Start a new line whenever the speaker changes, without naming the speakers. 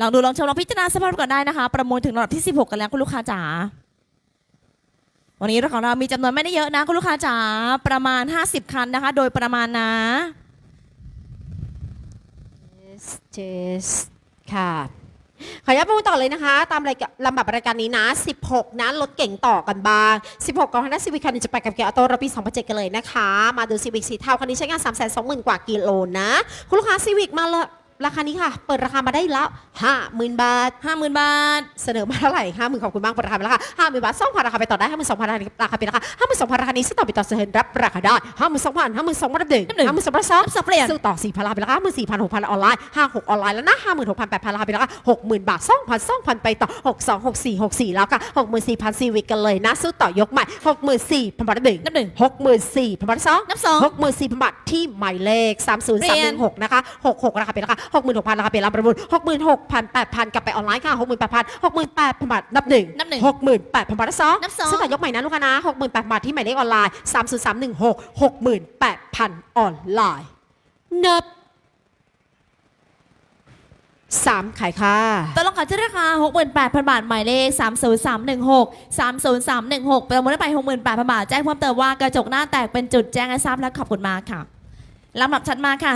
ลองดูลองชมลองพิจารณาสภาพก่อนได้นะคะ ประมูลถึงระดับที่ 16 กันแล้วคุณลูกค้าจ๋าวันนี้รถของเรามีจำนวนไม่ได้เยอะนะคุณลูกค้าจ๋าประมาณ 50 คันนะคะ โดยประมาณนะ
เจสค่ะ ขออนุญาตประมูลต่อเลยนะคะ ตามรายการลำดับรายการนี้นะ 16 นะรถเก่งต่อกันบ้าง 16กองทัพซีวิคคันจะไปกับเกียร์ออโต้ระปี2007 กันเลยนะคะ มาดูซีวิกสีเทาคันนี้ใช้งาน 3 2 0 0 0 0 กว่ากิโลนะ คุณลูกค้าซีวิกมาเลย ราคานี้ค่ะ เปิดราคามาได้แล้ว50,000บาท
50,000บาท
เสนอมาเท่าไหร่ห้าหมื่นขอบคุณมากเปิดราคาไปแล้วค่ะห้าหมื่นบาทสองพันราคาไปต่อได้ห้าหมื่นสองพันราคาไปแล้วค่ะห้าหมื่นสองพันราคานี้ซื้อต่อไปต่อเสนอรับราคาได้ห้าหมื่นสองพันห้าหมื่นสองพันรับหนึ่ง
รับหนึ่ง
ห้าหมื่นสองพันสอง
รับสองเปลี่ยน
ซื้อต่อสี่พันราคาไปแล้วค่ะห้าหมื่นสี่พันหกพันออนไลน์ห้าหกออนไลน์แล้วนะห้าหมื่นหกพันแปดพันราคาไปแล้วค่ะหกหมื่นบาทสองพันสองพันไปต่อหกสองหกสี่หกสี่แล้วค่ะหกหมื่นสี่พันซีวิกกันเลยนะซื้อต่อยกใหม่หกหมื่นสี่พันบาทรับหนึ่ง
นับหนึ่ง
หกหมื่นสี่พันบาทสอง
นับสอง
หกหมื่นสี่พันบาทที่หมายเลขสามศูนย์สามหนึ่งหกนะคะหกหกราคาเป็นราคาหกหมื่นหกพันราคาเป็นรับประมูลหกหมื่นหกพันแปดพันกลับไปออนไลน์ค่ะหกหมื่นแปดพันหกหมื่นแปดพันบาทนับหนึ่ง
นับหนึ่ง
หกหมื่นแปดพันบาทนับสอง
นับสอง
ซึ่งแต่ยกใหม่นะลูกค้านะหกหมื่นแปดพันบาทที่หมายเลขออนไลน์สามศูนย์สามหนึ่งหกหกหมื่นแปดพันออนไลน์นับสามขายค่ะ
ตกลงขายที่ราคา 68,000 บาท หมายเลข 30316 30316 ประมูลได้ไป 68,000 บาท แจ้งเพิ่มเติมว่ากระจกหน้าแตกเป็นจุดแจ้งให้ทราบและขอบคุณมากค่ะลำดับถัดมาค่ะ